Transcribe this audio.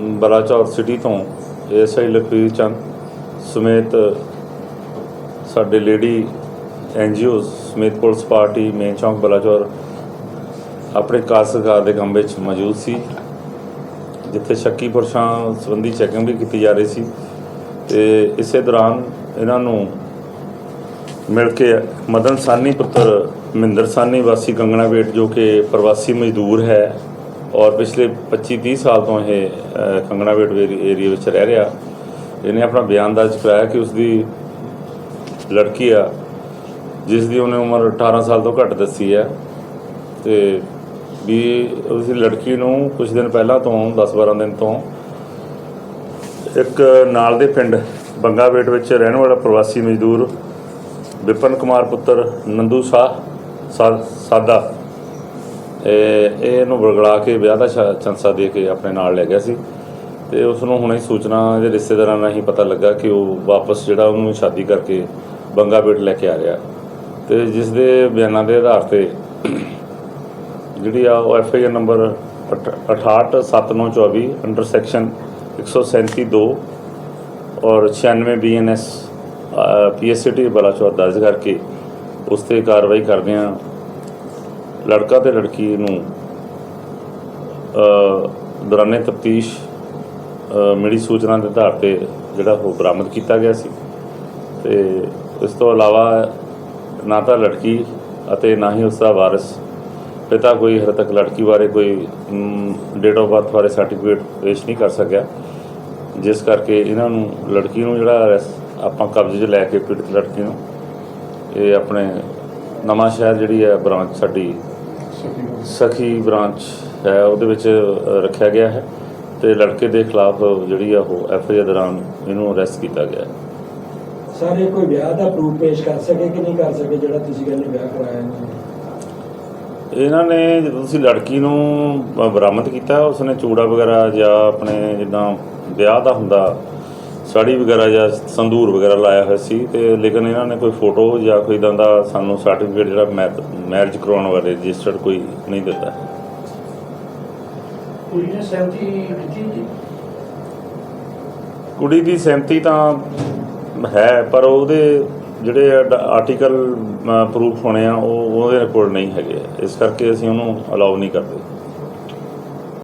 Balachaur city ਤੋਂ SI Lakhvir Chand ਸਮੇਤ ਸਾਡੇ ਲੇਡੀ ਐਨਜੀਓਜ਼ ਸਮੇਤ ਪੁਲਿਸ ਪਾਰਟੀ ਮੇਨ ਚੌਂਕ ਬਲਾਚੌਰ ਆਪਣੇ ਕਾਸਤਕਾਰ ਦੇ ਕੰਮ ਵਿੱਚ ਮੌਜੂਦ ਸੀ, ਜਿੱਥੇ ਸ਼ੱਕੀ ਪੁਰਸ਼ਾਂ ਸੰਬੰਧੀ ਚੈਕਿੰਗ ਵੀ ਕੀਤੀ ਜਾ ਰਹੀ ਸੀ ਤੇ ਇਸੇ ਦੌਰਾਨ ਇਹਨਾਂ ਨੂੰ ਮਿਲ ਕੇ ਮਦਨ ਸਾਨੀ ਪੁੱਤਰ ਮਹਿੰਦਰ ਸਾਨੀ ਵਾਸੀ ਕੰਗਣਾ ਵੇਟ ਜੋ ਕਿ ਪ੍ਰਵਾਸੀ ਮਜ਼ਦੂਰ ਹੈ ਔਰ ਪਿਛਲੇ 25-30 ਸਾਲ ਤੋਂ ਇਹ ਅ, ਕੰਗਣਾ ਵੇਟ ਏਰੀਆ ਵਿੱਚ ਰਹਿ ਰਿਹਾ। ਇਹਨੇ ਆਪਣਾ ਬਿਆਨ ਦਰਜ ਕਰਾਇਆ ਕਿ ਉਸਦੀ ਲੜਕੀ ਆ ਜਿਸ ਦੀ ਉਹਨੇ ਉਮਰ 18 ਸਾਲ ਤੋਂ ਘੱਟ ਦੱਸੀ ਹੈ। ਤੇ ਵੀ ਉਸ ਲੜਕੀ ਨੂੰ ਕੁਝ ਦਿਨ ਪਹਿਲਾਂ ਤੋਂ 10-12 ਦਿਨ ਤੋਂ ਇੱਕ ਨਾਲ ਦੇ ਪਿੰਡ ਬੰਗਾਵੇਟ ਵਿੱਚ ਰਹਿਣ ਵਾਲਾ ਪ੍ਰਵਾਸੀ ਮਜ਼ਦੂਰ ਵਿਪਨ ਕੁਮਾਰ ਪੁੱਤਰ ਨੰਦੂ ਸ਼ਾਹ ਸਾਦਾ ਇਹ ਇਹਨੂੰ ਬਰਗਲਾ ਕੇ ਵਿਆਹ ਦਾ ਸ਼ਾ- ਦੇ ਕੇ ਆਪਣੇ ਨਾਲ ਲੈ ਗਿਆ ਸੀ। ਤੇ ਉਸ ਨੂੰ ਹੁਣੇ ਸੂਚਨਾ ਦੇ ਰਿਸ਼ਤੇਦਾਰਾਂ ਰਾਹੀਂ ਪਤਾ ਲੱਗਾ ਕਿ ਉਹ ਵਾਪਸ ਜਿਹੜਾ ਉਹਨੂੰ ਸ਼ਾਦੀ ਕਰਕੇ ਬੰਗਾ ਬੇਟ ਲੈ ਕੇ ਆ ਰਿਹਾ। ਤੇ ਜਿਸ ਦੇ ਬਿਆਨਾਂ ਦੇ ਆਧਾਰ ਤੇ ਜਿਹੜੀ ਆ ਉਹ F I R number 68724 under section 137 2 ਔਰ 96 ਬੀਐਨਐਸ ਪੀਐਸਸੀਟੀ ਬਲਾਚੌਰ ਦਰਜ ਕਰਕੇ ਉਸ ਤੇ ਕਾਰਵਾਈ ਕਰਦੇ ਆ ਲੜਕਾ ਤੇ ਲੜਕੀ ਨੂੰ ਅ, ਦੌਰਾਨੇ ਤਫਤੀਸ਼ ਮਿਲੀ ਸੂਚਨਾ ਦੇ ਆਧਾਰ ਤੇ ਜਿਹੜਾ ਉਹ ਬਰਾਮਦ ਕੀਤਾ ਗਿਆ ਸੀ। ਤੇ ਇਸ ਤੋਂ ਇਲਾਵਾ ਨਾ ਤਾਂ ਲੜਕੀ ਅਤੇ ਨਾ ਹੀ ਉਸ ਦਾ ਵਾਰਿਸ। ਪਿਤਾ ਕੋਈ ਹਰ ਤੱਕ ਲੜਕੀ ਬਾਰੇ ਕੋਈ ਡੇਟ ਆਫ ਬਰਥ ਬਾਰੇ ਸਰਟੀਫਿਕੇਟ ਪੇਸ਼ ਨਹੀਂ ਕਰ ਸਕਿਆ। ਜਿਸ ਕਰਕੇ ਇਹਨਾਂ ਨੂੰ ਲੜਕੀ ਨੂੰ ਜਿਹੜਾ ਆਪਾਂ ਕਬਜ਼ੇ 'ਚ ਲੈ ਕੇ ਪੀੜਤ ਲੜਕੀ ਨੂੰ ਇਹ ਆਪਣੇ ਨਵਾਂ ਸ਼ਹਿਰ ਜਿਹੜੀ ਹੈ ਬ੍ਰਾਂਚ ਸਾਡੀ ਸਖੀ ਬ੍ਰਾਂਚ ਹੈ ਉਹਦੇ ਵਿੱਚ ਰੱਖਿਆ ਗਿਆ ਹੈ ਤੇ ਲੜਕੇ ਦੇ ਖਿਲਾਫ ਜਿਹੜੀ ਆ ਉਹ ਐਫ ਆਈ ਆਰ ਦੌਰਾਨ ਇਹਨੂੰ ਅਰੈਸਟ ਕੀਤਾ ਗਿਆ ਹੈ। ਸਰ ਇਹ ਕੋਈ ਵਿਆਹ ਦਾ ਪ੍ਰੂਫ ਪੇਸ਼ ਕਰ ਸਕੇ ਕਿ ਨਹੀਂ ਕਰ ਸਕੇ ਜਿਹੜਾ ਤੁਸੀਂ ਕਹਿੰਦੇ ਵਿਆਹ ਕਰਾਇਆ ਇਹਨਾਂ ਨੇ? ਜਦੋਂ ਤੁਸੀਂ ਲੜਕੀ ਨੂੰ ਬਰਾਮਦ ਕੀਤਾ ਉਸਨੇ ਚੂੜਾ ਵਗੈਰਾ ਜਾਂ ਆਪਣੇ ਜਿੱਦਾਂ ਵਿਆਹ ਦਾ ਹੁੰਦਾ ਸਾੜੀ ਵਗੈਰਾ ਜਾਂ ਸੰਦੂਰ ਵਗੈਰਾ ਲਾਇਆ ਹੋਇਆ ਸੀ ਤੇ ਲੇਕਿਨ ਇਹਨਾਂ ਨੇ ਕੋਈ ਫੋਟੋ ਜਾਂ ਕੋਈ ਇਦਾਂ ਦਾ ਸਾਨੂੰ ਸਰਟੀਫਿਕੇਟ ਜਿਹੜਾ ਮੈਰਿਜ ਕਰਾਉਣ ਵਾਲੇ ਰਜਿਸਟਰਡ ਕੋਈ ਨਹੀਂ ਦਿੱਤਾ। ਕੁੜੀ ਨੇ ਸਹਿਮਤੀ ਦਿੱਤੀ ਜੀ ਕੁੜੀ ਦੀ ਸਹਿਮਤੀ ਤਾਂ ਹੈ ਪਰ ਉਹਦੇ ਜਿਹੜੇ ਆਰਟੀਕਲ ਪ੍ਰੂਫ ਹੋਣੇ ਆ ਉਹ ਉਹਦੇ ਕੋਲ ਨਹੀਂ ਹੈਗੇ। ਇਸ ਕਰਕੇ ਅਸੀਂ ਉਹਨੂੰ ਅਲਾਉ ਨਹੀਂ ਕਰਦੇ।